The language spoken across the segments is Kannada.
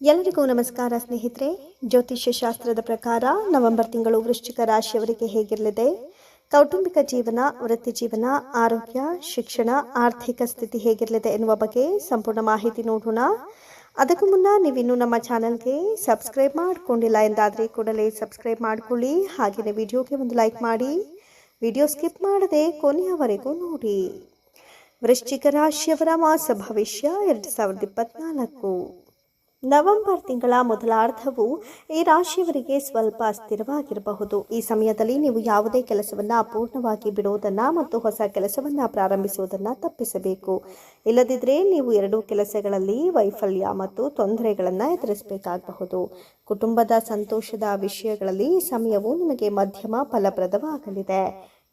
ಎಲ್ಲರಿಗೂ ನಮಸ್ಕಾರ ಸ್ನೇಹಿತರೆ. ಜ್ಯೋತಿಷ್ಯ ಶಾಸ್ತ್ರದ ಪ್ರಕಾರ ನವೆಂಬರ್ ತಿಂಗಳು ವೃಶ್ಚಿಕ ರಾಶಿಯವರಿಗೆ ಹೇಗಿರಲಿದೆ? ಕೌಟುಂಬಿಕ ಜೀವನ, ವೃತ್ತಿ ಜೀವನ, ಆರೋಗ್ಯ, ಶಿಕ್ಷಣ, ಆರ್ಥಿಕ ಸ್ಥಿತಿ ಹೇಗಿರಲಿದೆ ಎನ್ನುವ ಬಗ್ಗೆ ಸಂಪೂರ್ಣ ಮಾಹಿತಿ ನೋಡೋಣ. ಅದಕ್ಕೂ ಮುನ್ನ ನೀವಿನ್ನೂ ನಮ್ಮ ಚಾನಲ್ಗೆ ಸಬ್ಸ್ಕ್ರೈಬ್ ಮಾಡಿಕೊಂಡಿಲ್ಲ ಎಂದಾದರೆ ಕೂಡಲೇ ಸಬ್ಸ್ಕ್ರೈಬ್ ಮಾಡಿಕೊಳ್ಳಿ. ಹಾಗೆಯೇ ವಿಡಿಯೋಗೆ ಒಂದು ಲೈಕ್ ಮಾಡಿ. ವಿಡಿಯೋ ಸ್ಕಿಪ್ ಮಾಡದೆ ಕೊನೆಯವರೆಗೂ ನೋಡಿ. ವೃಶ್ಚಿಕ ರಾಶಿಯವರ ಮಾಸ ಭವಿಷ್ಯ ಎರಡು ಸಾವಿರದ ಇಪ್ಪತ್ನಾಲ್ಕು. ನವೆಂಬರ್ ತಿಂಗಳ ಮೊದಲಾರ್ಧವು ಈ ರಾಶಿಯವರಿಗೆ ಸ್ವಲ್ಪ ಅಸ್ಥಿರವಾಗಿರಬಹುದು ಈ ಸಮಯದಲ್ಲಿ ನೀವು ಯಾವುದೇ ಕೆಲಸವನ್ನು ಅಪೂರ್ಣವಾಗಿ ಬಿಡುವುದನ್ನು ಮತ್ತು ಹೊಸ ಕೆಲಸವನ್ನು ಪ್ರಾರಂಭಿಸುವುದನ್ನು ತಪ್ಪಿಸಬೇಕು. ಇಲ್ಲದಿದ್ದರೆ ನೀವು ಎರಡೂ ಕೆಲಸಗಳಲ್ಲಿ ವೈಫಲ್ಯ ಮತ್ತು ತೊಂದರೆಗಳನ್ನು ಎದುರಿಸಬೇಕಾಗಬಹುದು. ಕುಟುಂಬದ ಸಂತೋಷದ ವಿಷಯಗಳಲ್ಲಿ ಈ ಸಮಯವು ನಿಮಗೆ ಮಧ್ಯಮ ಫಲಪ್ರದವಾಗಲಿದೆ.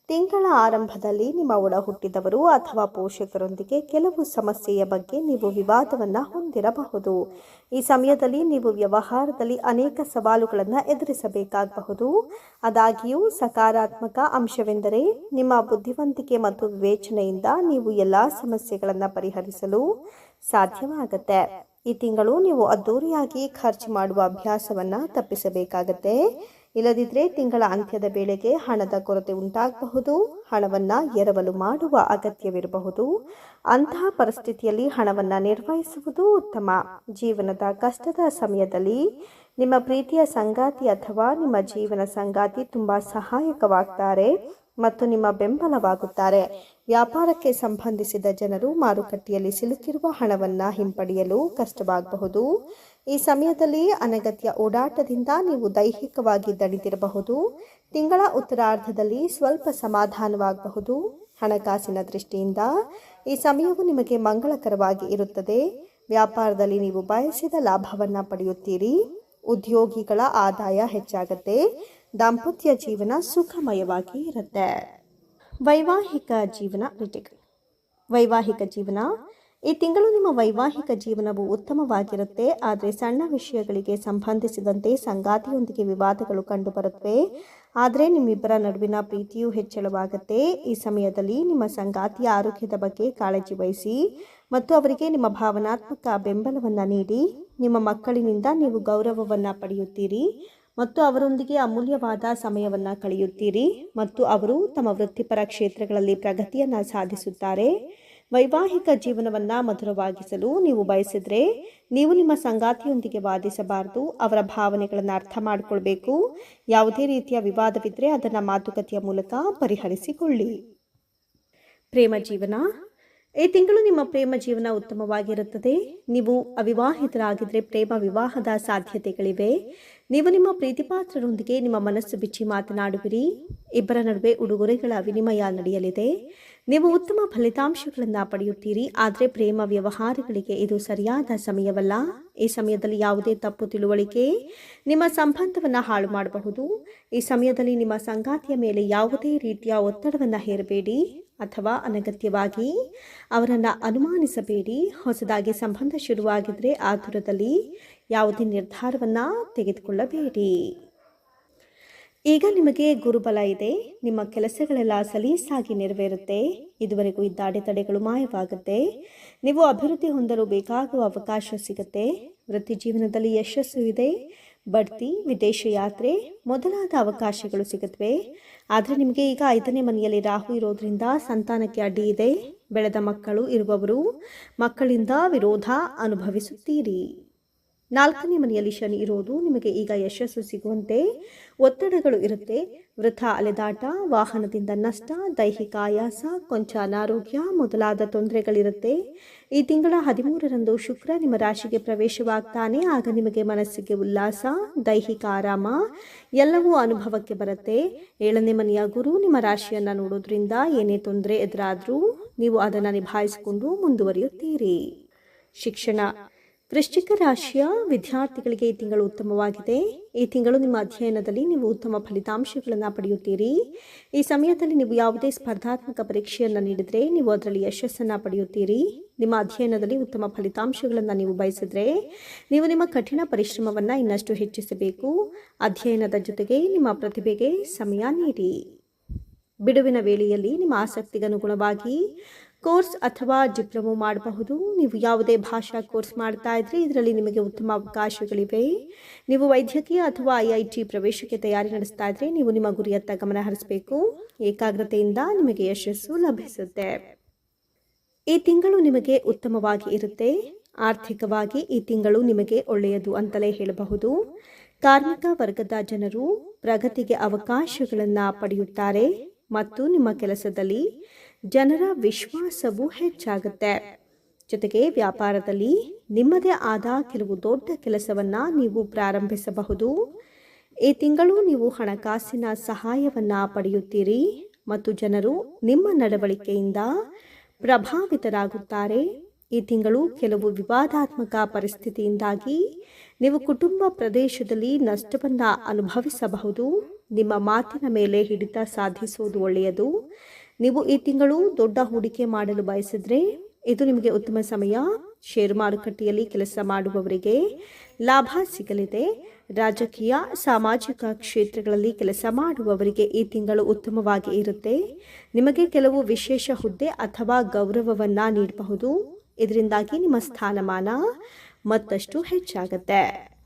ತಿಂಗಳ ಆರಂಭದಲ್ಲಿ ನಿಮ್ಮ ಒಡಹುಟ್ಟಿದವರು ಅಥವಾ ಪೋಷಕರೊಂದಿಗೆ ಕೆಲವು ಸಮಸ್ಯೆಯ ಬಗ್ಗೆ ನೀವು ವಿವಾದವನ್ನು ಹೊಂದಿರಬಹುದು. ಈ ಸಮಯದಲ್ಲಿ ನೀವು ವ್ಯವಹಾರದಲ್ಲಿ ಅನೇಕ ಸವಾಲುಗಳನ್ನು ಎದುರಿಸಬೇಕಾಗಬಹುದು. ಅದಾಗಿಯೂ ಸಕಾರಾತ್ಮಕ ಅಂಶವೆಂದರೆ ನಿಮ್ಮ ಬುದ್ಧಿವಂತಿಕೆ ಮತ್ತು ವಿವೇಚನೆಯಿಂದ ನೀವು ಎಲ್ಲ ಸಮಸ್ಯೆಗಳನ್ನು ಪರಿಹರಿಸಲು ಸಾಧ್ಯವಾಗುತ್ತೆ. ಈ ತಿಂಗಳು ನೀವು ಅದ್ದೂರಿಯಾಗಿ ಖರ್ಚು ಮಾಡುವ ಅಭ್ಯಾಸವನ್ನು ತಪ್ಪಿಸಬೇಕಾಗತ್ತೆ. ಇಲ್ಲದಿದ್ದರೆ ತಿಂಗಳ ಅಂತ್ಯದ ವೇಳೆಗೆ ಹಣದ ಕೊರತೆ ಉಂಟಾಗಬಹುದು. ಹಣವನ್ನು ಎರವಲು ಮಾಡುವ ಅಗತ್ಯವಿರಬಹುದು. ಅಂತಹ ಪರಿಸ್ಥಿತಿಯಲ್ಲಿ ಹಣವನ್ನು ನಿರ್ವಹಿಸುವುದು ಉತ್ತಮ. ಜೀವನದ ಕಷ್ಟದ ಸಮಯದಲ್ಲಿ ನಿಮ್ಮ ಪ್ರೀತಿಯ ಸಂಗಾತಿ ಅಥವಾ ನಿಮ್ಮ ಜೀವನ ಸಂಗಾತಿ ತುಂಬ ಸಹಾಯಕವಾಗ್ತಾರೆ ಮತ್ತು ನಿಮ್ಮ ಬೆಂಬಲವಾಗುತ್ತಾರೆ. ವ್ಯಾಪಾರಕ್ಕೆ ಸಂಬಂಧಿಸಿದ ಜನರು ಮಾರುಕಟ್ಟೆಯಲ್ಲಿ ಸಿಲುಕಿರುವ ಹಣವನ್ನು ಹಿಂಪಡೆಯಲು ಕಷ್ಟವಾಗಬಹುದು. ಈ ಸಮಯದಲ್ಲಿ ಅನಗತ್ಯ ಓಡಾಟದಿಂದ ನೀವು ದೈಹಿಕವಾಗಿ ದಣಿದಿರಬಹುದು. ತಿಂಗಳ ಉತ್ತರಾರ್ಧದಲ್ಲಿ ಸ್ವಲ್ಪ ಸಮಾಧಾನವಾಗಬಹುದು. ಹಣಕಾಸಿನ ದೃಷ್ಟಿಯಿಂದ ಈ ಸಮಯವು ನಿಮಗೆ ಮಂಗಳಕರವಾಗಿ ಇರುತ್ತದೆ. ವ್ಯಾಪಾರದಲ್ಲಿ ನೀವು ಬಯಸಿದ ಲಾಭವನ್ನು ಪಡೆಯುತ್ತೀರಿ. ಉದ್ಯೋಗಿಗಳ ಆದಾಯ ಹೆಚ್ಚಾಗುತ್ತೆ. ದಾಂಪತ್ಯ ಜೀವನ ಸುಖಮಯವಾಗಿ ಇರುತ್ತೆ. ವೈವಾಹಿಕ ಜೀವನ ವೈವಾಹಿಕ ಜೀವನ ಈ ತಿಂಗಳು ನಿಮ್ಮ ವೈವಾಹಿಕ ಜೀವನವು ಉತ್ತಮವಾಗಿರುತ್ತೆ, ಆದರೆ ಸಣ್ಣ ವಿಷಯಗಳಿಗೆ ಸಂಬಂಧಿಸಿದಂತೆ ಸಂಗಾತಿಯೊಂದಿಗೆ ವಿವಾದಗಳು ಕಂಡುಬರುತ್ತವೆ. ಆದರೆ ನಿಮ್ಮಿಬ್ಬರ ನಡುವಿನ ಪ್ರೀತಿಯೂ ಹೆಚ್ಚಳವಾಗುತ್ತೆ. ಈ ಸಮಯದಲ್ಲಿ ನಿಮ್ಮ ಸಂಗಾತಿಯ ಆರೋಗ್ಯದ ಬಗ್ಗೆ ಕಾಳಜಿ ವಹಿಸಿ ಮತ್ತು ಅವರಿಗೆ ನಿಮ್ಮ ಭಾವನಾತ್ಮಕ ಬೆಂಬಲವನ್ನು ನೀಡಿ. ನಿಮ್ಮ ಮಕ್ಕಳಿನಿಂದ ನೀವು ಗೌರವವನ್ನು ಪಡೆಯುತ್ತೀರಿ ಮತ್ತು ಅವರೊಂದಿಗೆ ಅಮೂಲ್ಯವಾದ ಸಮಯವನ್ನು ಕಳೆಯುತ್ತೀರಿ ಮತ್ತು ಅವರು ತಮ್ಮ ವೃತ್ತಿಪರ ಕ್ಷೇತ್ರಗಳಲ್ಲಿ ಪ್ರಗತಿಯನ್ನು ಸಾಧಿಸುತ್ತಾರೆ. ವೈವಾಹಿಕ ಜೀವನವನ್ನು ಮಧುರವಾಗಿಸಲು ನೀವು ಬಯಸಿದರೆ ನೀವು ನಿಮ್ಮ ಸಂಗಾತಿಯೊಂದಿಗೆ ವಾದಿಸಬಾರದು, ಅವರ ಭಾವನೆಗಳನ್ನು ಅರ್ಥ ಮಾಡಿಕೊಳ್ಬೇಕು. ಯಾವುದೇ ರೀತಿಯ ವಿವಾದವಿದ್ದರೆ ಅದನ್ನು ಮಾತುಕತೆಯ ಮೂಲಕ ಪರಿಹರಿಸಿಕೊಳ್ಳಿ. ಪ್ರೇಮ ಜೀವನ. ಈ ತಿಂಗಳು ನಿಮ್ಮ ಪ್ರೇಮ ಜೀವನ ಉತ್ತಮವಾಗಿರುತ್ತದೆ. ನೀವು ಅವಿವಾಹಿತರಾಗಿದ್ದರೆ ಪ್ರೇಮ ವಿವಾಹದ ಸಾಧ್ಯತೆಗಳಿವೆ. ನೀವು ನಿಮ್ಮ ಪ್ರೀತಿಪಾತ್ರರೊಂದಿಗೆ ನಿಮ್ಮ ಮನಸ್ಸು ಬಿಚ್ಚಿ ಮಾತನಾಡುವಿರಿ. ಇಬ್ಬರ ನಡುವೆ ಉಡುಗೊರೆಗಳ ವಿನಿಮಯ ನಡೆಯಲಿದೆ. ನೀವು ಉತ್ತಮ ಫಲಿತಾಂಶಗಳನ್ನು ಪಡೆಯುತ್ತೀರಿ. ಆದರೆ ಪ್ರೇಮ ವ್ಯವಹಾರಗಳಿಗೆ ಇದು ಸರಿಯಾದ ಸಮಯವಲ್ಲ. ಈ ಸಮಯದಲ್ಲಿ ಯಾವುದೇ ತಪ್ಪು ತಿಳುವಳಿಕೆ ನಿಮ್ಮ ಸಂಬಂಧವನ್ನು ಹಾಳು ಮಾಡಬಹುದು. ಈ ಸಮಯದಲ್ಲಿ ನಿಮ್ಮ ಸಂಗಾತಿಯ ಮೇಲೆ ಯಾವುದೇ ರೀತಿಯ ಒತ್ತಡವನ್ನು ಹೇರಬೇಡಿ ಅಥವಾ ಅನಗತ್ಯವಾಗಿ ಅವರನ್ನು ಅನುಮಾನಿಸಬೇಡಿ. ಹೊಸದಾಗಿ ಸಂಬಂಧ ಶುರುವಾಗಿದ್ದರೆ ಆತುರದಲ್ಲಿ ಯಾವುದೇ ನಿರ್ಧಾರವನ್ನು ತೆಗೆದುಕೊಳ್ಳಬೇಡಿ. ಈಗ ನಿಮಗೆ ಗುರುಬಲ ಇದೆ. ನಿಮ್ಮ ಕೆಲಸಗಳೆಲ್ಲ ಸಲೀಸಾಗಿ ನೆರವೇರುತ್ತೆ. ಇದುವರೆಗೂ ಇದ್ದ ಅಡೆತಡೆಗಳು ಮಾಯವಾಗುತ್ತೆ. ನೀವು ಅಭಿವೃದ್ಧಿ ಹೊಂದಲು ಬೇಕಾಗುವ ಅವಕಾಶ ಸಿಗುತ್ತೆ. ವೃತ್ತಿ ಜೀವನದಲ್ಲಿ ಯಶಸ್ಸು ಇದೆ. ಬಡ್ತಿ, ವಿದೇಶ ಯಾತ್ರೆ ಮೊದಲಾದ ಅವಕಾಶಗಳು ಸಿಗುತ್ತವೆ. ಆದರೆ ನಿಮಗೆ ಈಗ ಐದನೇ ಮನೆಯಲ್ಲಿ ರಾಹು ಇರೋದ್ರಿಂದ ಸಂತಾನಕ್ಕೆ ಅಡ್ಡಿ ಇದೆ. ಬೆಳೆದ ಮಕ್ಕಳು ಇರುವವರು ಮಕ್ಕಳಿಂದ ವಿರೋಧ ಅನುಭವಿಸುತ್ತೀರಿ. ನಾಲ್ಕನೇ ಮನೆಯಲ್ಲಿ ಶನಿ ಇರೋದು, ನಿಮಗೆ ಈಗ ಯಶಸ್ಸು ಸಿಗುವಂತೆ ಒತ್ತಡಗಳು ಇರುತ್ತೆ. ವೃಥ ಅಲೆದಾಟ, ವಾಹನದಿಂದ ನಷ್ಟ, ದೈಹಿಕ ಆಯಾಸ, ಕೊಂಚ ಅನಾರೋಗ್ಯ ಮೊದಲಾದ ತೊಂದರೆಗಳಿರುತ್ತೆ. ಈ ತಿಂಗಳ ಹದಿಮೂರರಂದು ಶುಕ್ರ ನಿಮ್ಮ ರಾಶಿಗೆ ಪ್ರವೇಶವಾಗ್ತಾನೆ. ಆಗ ನಿಮಗೆ ಮನಸ್ಸಿಗೆ ಉಲ್ಲಾಸ, ದೈಹಿಕ ಆರಾಮ ಎಲ್ಲವೂ ಅನುಭವಕ್ಕೆ ಬರುತ್ತೆ. ಏಳನೇ ಮನೆಯ ಗುರು ನಿಮ್ಮ ರಾಶಿಯನ್ನು ನೋಡೋದ್ರಿಂದ ಏನೇ ತೊಂದರೆ ಎದುರಾದರೂ ನೀವು ಅದನ್ನು ನಿಭಾಯಿಸಿಕೊಂಡು ಮುಂದುವರಿಯುತ್ತೀರಿ. ಶಿಕ್ಷಣ. ವೃಶ್ಚಿಕ ರಾಶಿಯ ವಿದ್ಯಾರ್ಥಿಗಳಿಗೆ ಈ ತಿಂಗಳು ಉತ್ತಮವಾಗಿದೆ. ಈ ತಿಂಗಳು ನಿಮ್ಮ ಅಧ್ಯಯನದಲ್ಲಿ ನೀವು ಉತ್ತಮ ಫಲಿತಾಂಶಗಳನ್ನು ಪಡೆಯುತ್ತೀರಿ. ಈ ಸಮಯದಲ್ಲಿ ನೀವು ಯಾವುದೇ ಸ್ಪರ್ಧಾತ್ಮಕ ಪರೀಕ್ಷೆಯನ್ನು ನೀಡಿದರೆ ನೀವು ಅದರಲ್ಲಿ ಯಶಸ್ಸನ್ನು ಪಡೆಯುತ್ತೀರಿ. ನಿಮ್ಮ ಅಧ್ಯಯನದಲ್ಲಿ ಉತ್ತಮ ಫಲಿತಾಂಶಗಳನ್ನು ನೀವು ಬಯಸಿದರೆ ನೀವು ನಿಮ್ಮ ಕಠಿಣ ಪರಿಶ್ರಮವನ್ನು ಇನ್ನಷ್ಟು ಹೆಚ್ಚಿಸಬೇಕು. ಅಧ್ಯಯನದ ಜೊತೆಗೆ ನಿಮ್ಮ ಪ್ರತಿಭೆಗೆ ಸಮಯ ನೀಡಿ. ಬಿಡುವಿನ ವೇಳೆಯಲ್ಲಿ ನಿಮ್ಮ ಆಸಕ್ತಿಗನುಗುಣವಾಗಿ ಕೋರ್ಸ್ ಅಥವಾ ಡಿಪ್ಲೊಮೊ ಮಾಡಬಹುದು. ನೀವು ಯಾವುದೇ ಭಾಷಾ ಕೋರ್ಸ್ ಮಾಡ್ತಾ ಇದ್ರೆ ಇದರಲ್ಲಿ ನಿಮಗೆ ಉತ್ತಮ ಅವಕಾಶಗಳಿವೆ. ನೀವು ವೈದ್ಯಕೀಯ ಅಥವಾ ಐ ಐ ಟಿ ಪ್ರವೇಶಕ್ಕೆ ತಯಾರಿ ನಡೆಸ್ತಾ ಇದ್ರೆ ನೀವು ನಿಮ್ಮ ಗುರಿಯತ್ತ ಗಮನ ಹರಿಸಬೇಕು. ಏಕಾಗ್ರತೆಯಿಂದ ನಿಮಗೆ ಯಶಸ್ಸು ಲಭಿಸುತ್ತೆ. ಈ ತಿಂಗಳು ನಿಮಗೆ ಉತ್ತಮವಾಗಿ ಇರುತ್ತೆ. ಆರ್ಥಿಕವಾಗಿ ಈ ತಿಂಗಳು ನಿಮಗೆ ಒಳ್ಳೆಯದು ಅಂತಲೇ ಹೇಳಬಹುದು. ಕಾರ್ಮಿಕ ವರ್ಗದ ಜನರು ಪ್ರಗತಿಗೆ ಅವಕಾಶಗಳನ್ನು ಪಡೆಯುತ್ತಾರೆ. ಮತ್ತು ನಿಮ್ಮ ಕೆಲಸದಲ್ಲಿ ಜನರ ವಿಶ್ವಾಸವು ಹೆಚ್ಚಾಗುತ್ತೆ. ಜೊತೆಗೆ ವ್ಯಾಪಾರದಲ್ಲಿ ನಿಮ್ಮದೇ ಆದ ಕೆಲವು ದೊಡ್ಡ ಕೆಲಸವನ್ನು ನೀವು ಪ್ರಾರಂಭಿಸಬಹುದು. ಈ ತಿಂಗಳು ನೀವು ಹಣಕಾಸಿನ ಸಹಾಯವನ್ನು ಪಡೆಯುತ್ತೀರಿ ಮತ್ತು ಜನರು ನಿಮ್ಮ ನಡವಳಿಕೆಯಿಂದ ಪ್ರಭಾವಿತರಾಗುತ್ತಾರೆ. ಈ ತಿಂಗಳು ಕೆಲವು ವಿವಾದಾತ್ಮಕ ಪರಿಸ್ಥಿತಿಯಿಂದಾಗಿ ನೀವು ಕುಟುಂಬ ಪ್ರದೇಶದಲ್ಲಿ ನಷ್ಟವನ್ನು ಅನುಭವಿಸಬಹುದು. ನಿಮ್ಮ ಮಾತಿನ ಮೇಲೆ ಹಿಡಿತ ಸಾಧಿಸುವುದು ಒಳ್ಳೆಯದು. ನೀವು ಈ ತಿಂಗಳು ದೊಡ್ಡ ಹೂಡಿಕೆ ಮಾಡಲು ಬಯಸಿದ್ರೆ ಇದು ನಿಮಗೆ ಉತ್ತಮ ಸಮಯ. ಷೇರು ಮಾರುಕಟ್ಟೆಯಲ್ಲಿ ಕೆಲಸ ಮಾಡುವವರಿಗೆ ಲಾಭ ಸಿಗಲಿದೆ. ರಾಜಕೀಯ, ಸಾಮಾಜಿಕ ಕ್ಷೇತ್ರಗಳಲ್ಲಿ ಕೆಲಸ ಮಾಡುವವರಿಗೆ ಈ ತಿಂಗಳು ಉತ್ತಮವಾಗಿ ಇರುತ್ತೆ. ನಿಮಗೆ ಕೆಲವು ವಿಶೇಷ ಹುದ್ದೆ ಅಥವಾ ಗೌರವವನ್ನು ನೀಡಬಹುದು. ಇದರಿಂದಾಗಿ ನಿಮ್ಮ ಸ್ಥಾನಮಾನ ಮತ್ತಷ್ಟು ಹೆಚ್ಚಾಗುತ್ತೆ.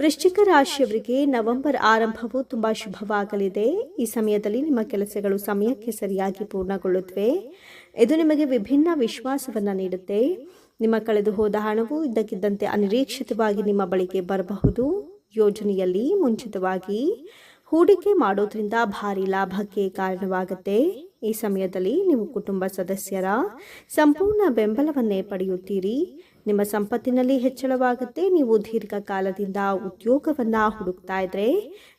ವೃಶ್ಚಿಕ ರಾಶಿಯವರಿಗೆ ನವೆಂಬರ್ ಆರಂಭವು ತುಂಬ ಶುಭವಾಗಲಿದೆ. ಈ ಸಮಯದಲ್ಲಿ ನಿಮ್ಮ ಕೆಲಸಗಳು ಸಮಯಕ್ಕೆ ಸರಿಯಾಗಿ ಪೂರ್ಣಗೊಳ್ಳುತ್ತವೆ. ಇದು ನಿಮಗೆ ವಿಭಿನ್ನ ವಿಶ್ವಾಸವನ್ನು ನೀಡುತ್ತೆ. ನಿಮ್ಮ ಕಳೆದು ಹೋದ ಹಣವು ಇದ್ದಕ್ಕಿದ್ದಂತೆ ಅನಿರೀಕ್ಷಿತವಾಗಿ ನಿಮ್ಮ ಬಳಿಗೆ ಬರಬಹುದು. ಯೋಜನೆಯಲ್ಲಿ ಮುಂಚಿತವಾಗಿ ಹೂಡಿಕೆ ಮಾಡೋದ್ರಿಂದ ಭಾರಿ ಲಾಭಕ್ಕೆ ಕಾರಣವಾಗುತ್ತೆ. ಈ ಸಮಯದಲ್ಲಿ ನೀವು ಕುಟುಂಬ ಸದಸ್ಯರ ಸಂಪೂರ್ಣ ಬೆಂಬಲವನ್ನೇ ಪಡೆಯುತ್ತೀರಿ. ನಿಮ್ಮ ಸಂಪತ್ತಿನಲ್ಲಿ ಹೆಚ್ಚಳವಾಗುತ್ತೆ ನೀವು ದೀರ್ಘಕಾಲದಿಂದ ಉದ್ಯೋಗವನ್ನು ಹುಡುಕ್ತಾ ಇದ್ರೆ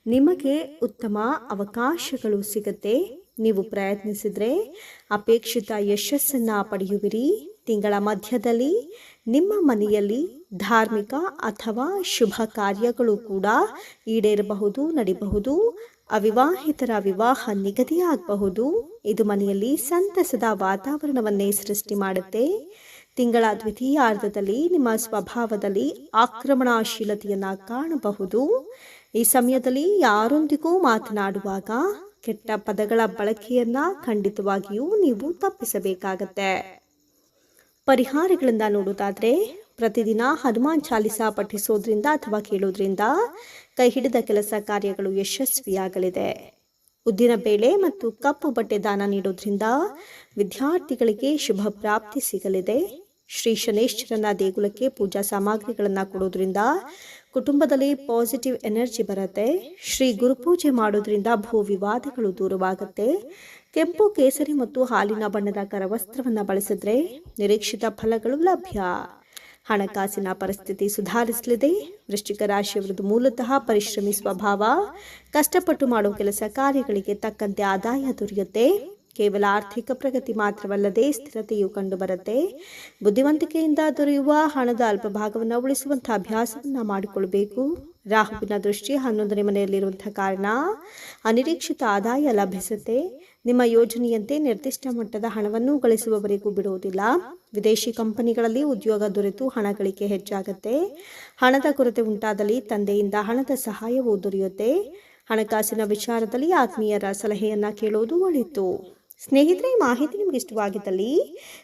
ನಿಮಗೆ ಉತ್ತಮ ಅವಕಾಶಗಳು ಸಿಗುತ್ತೆ. ನೀವು ಪ್ರಯತ್ನಿಸಿದರೆ ಅಪೇಕ್ಷಿತ ಯಶಸ್ಸನ್ನು ಪಡೆಯುವಿರಿ. ತಿಂಗಳ ಮಧ್ಯದಲ್ಲಿ ನಿಮ್ಮ ಮನೆಯಲ್ಲಿ ಧಾರ್ಮಿಕ ಅಥವಾ ಶುಭ ಕಾರ್ಯಗಳು ಕೂಡ ಈಡೇರಬಹುದು ನಡೆಯಬಹುದು ಅವಿವಾಹಿತರ ವಿವಾಹ ನಿಗದಿಯಾಗಬಹುದು. ಇದು ಮನೆಯಲ್ಲಿ ಸಂತಸದ ವಾತಾವರಣವನ್ನೇ ಸೃಷ್ಟಿ ಮಾಡುತ್ತೆ. ತಿಂಗಳ ದ್ವಿತೀಯಾರ್ಧದಲ್ಲಿ ನಿಮ್ಮ ಸ್ವಭಾವದಲ್ಲಿ ಆಕ್ರಮಣಶೀಲತೆಯನ್ನು ಕಾಣಬಹುದು. ಈ ಸಮಯದಲ್ಲಿ ಯಾರೊಂದಿಗೂ ಮಾತನಾಡುವಾಗ ಕೆಟ್ಟ ಪದಗಳ ಬಳಕೆಯನ್ನ ಖಂಡಿತವಾಗಿಯೂ ನೀವು ತಪ್ಪಿಸಬೇಕಾಗತ್ತೆ. ಪರಿಹಾರಗಳಿಂದ ನೋಡೋದಾದ್ರೆ, ಪ್ರತಿದಿನ ಹನುಮಾನ್ ಚಾಲಿಸ ಪಠಿಸೋದ್ರಿಂದ ಅಥವಾ ಕೇಳೋದ್ರಿಂದ ಕೈ ಹಿಡಿದ ಕೆಲಸ ಕಾರ್ಯಗಳು ಯಶಸ್ವಿಯಾಗಲಿದೆ. ಉದ್ದಿನ ಬೇಳೆ ಮತ್ತು ಕಪ್ಪು ಬಟ್ಟೆ ದಾನ ನೀಡೋದ್ರಿಂದ ವಿದ್ಯಾರ್ಥಿಗಳಿಗೆ ಶುಭ ಪ್ರಾಪ್ತಿ ಸಿಗಲಿದೆ. ಶ್ರೀ ಶನೇಶ್ವರನ ದೇಗುಲಕ್ಕೆ ಪೂಜಾ ಸಾಮಗ್ರಿಗಳನ್ನು ಕೊಡೋದ್ರಿಂದ ಕುಟುಂಬದಲ್ಲಿ ಪಾಸಿಟಿವ್ ಎನರ್ಜಿ ಬರುತ್ತೆ. ಶ್ರೀ ಗುರುಪೂಜೆ ಮಾಡೋದ್ರಿಂದ ಭೂ ವಿವಾದಗಳು ದೂರವಾಗುತ್ತೆ. ಕೆಂಪು, ಕೇಸರಿ ಮತ್ತು ಹಾಲಿನ ಬಣ್ಣದ ಕರವಸ್ತ್ರವನ್ನು ಬಳಸಿದ್ರೆ ನಿರೀಕ್ಷಿತ ಫಲಗಳು ಲಭ್ಯ. ಹಣಕಾಸಿನ ಪರಿಸ್ಥಿತಿ ಸುಧಾರಿಸಲಿದೆ. ವೃಶ್ಚಿಕ ರಾಶಿಯವರದು ಮೂಲತಃ ಪರಿಶ್ರಮಿ ಸ್ವಭಾವ. ಕಷ್ಟಪಟ್ಟು ಮಾಡುವ ಕೆಲಸ ಕಾರ್ಯಗಳಿಗೆ ತಕ್ಕಂತೆ ಆದಾಯ ದೊರೆಯುತ್ತೆ. ಕೇವಲ ಆರ್ಥಿಕ ಪ್ರಗತಿ ಮಾತ್ರವಲ್ಲದೆ ಸ್ಥಿರತೆಯು ಕಂಡುಬರುತ್ತೆ. ಬುದ್ಧಿವಂತಿಕೆಯಿಂದ ದೊರೆಯುವ ಹಣದ ಅಲ್ಪ ಭಾಗವನ್ನು ಉಳಿಸುವಂತಹ ಅಭ್ಯಾಸವನ್ನು ಮಾಡಿಕೊಳ್ಳಬೇಕು ರಾಹುವಿನ ದೃಷ್ಟಿ ಹನ್ನೊಂದನೇ ಮನೆಯಲ್ಲಿರುವಂತಹ ಕಾರಣ, ಅನಿರೀಕ್ಷಿತ ಆದಾಯ ಲಭಿಸುತ್ತೆ. ನಿಮ್ಮ ಯೋಜನೆಯಂತೆ ನಿರ್ದಿಷ್ಟ ಮಟ್ಟದ ಹಣವನ್ನು ಗಳಿಸುವವರೆಗೂ ಬಿಡುವುದಿಲ್ಲ. ವಿದೇಶಿ ಕಂಪನಿಗಳಲ್ಲಿ ಉದ್ಯೋಗ ದೊರೆತು ಹಣ ಗಳಿಕೆ ಹೆಚ್ಚಾಗುತ್ತೆ. ಹಣದ ಕೊರತೆ ಉಂಟಾದಲ್ಲಿ ತಂದೆಯಿಂದ ಹಣದ ಸಹಾಯವೂ ದೊರೆಯುತ್ತೆ. ಹಣಕಾಸಿನ ವಿಚಾರದಲ್ಲಿ ಆತ್ಮೀಯರ ಸಲಹೆಯನ್ನ ಕೇಳುವುದು ಒಳಿತು. ಸ್ನೇಹಿತರೆ, ಈ ಮಾಹಿತಿ ನಿಮ್ಗೆ ಇಷ್ಟವಾಗಿದ್ದಲ್ಲಿ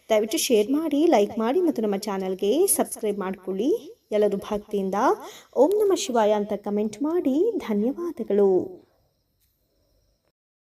ದಯವಿಟ್ಟು ಶೇರ್ ಮಾಡಿ ಲೈಕ್ ಮಾಡಿ ಮತ್ತು ನಮ್ಮ ಚಾನಲ್ಗೆ ಸಬ್ಸ್ಕ್ರೈಬ್ ಮಾಡಿಕೊಳ್ಳಿ. ಎಲ್ಲರೂ ಭಕ್ತಿಯಿಂದ ಓಂ ನಮ ಶಿವಾಯ ಅಂತ ಕಮೆಂಟ್ ಮಾಡಿ. ಧನ್ಯವಾದಗಳು.